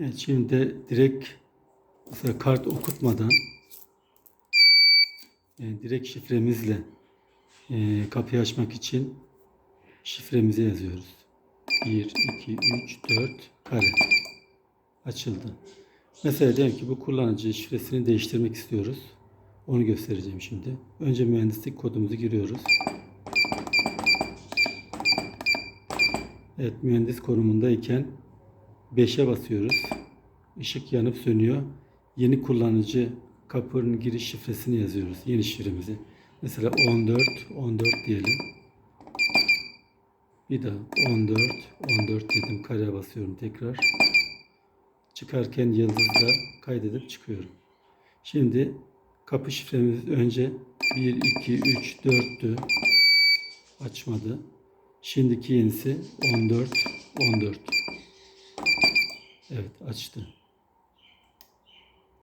Evet, şimdi de direkt mesela kart okutmadan e, direkt şifremizle e, kapıyı açmak için şifremizi yazıyoruz. 1, 2, 3, 4 kare. Açıldı. Mesela diyelim ki bu kullanıcı şifresini değiştirmek istiyoruz. Onu göstereceğim şimdi. Önce mühendislik kodumuzu giriyoruz. Evet mühendis konumundayken 5'e basıyoruz. Işık yanıp sönüyor. Yeni kullanıcı kapının giriş şifresini yazıyoruz. Yeni şifremizi. Mesela 14, 14 diyelim. Bir daha 14, 14 dedim. Kareye basıyorum tekrar. Çıkarken yıldızla kaydedip çıkıyorum. Şimdi kapı şifremiz önce 1, 2, 3, 4'tü. Açmadı. Şimdiki yenisi 14, 14. Evet açtı.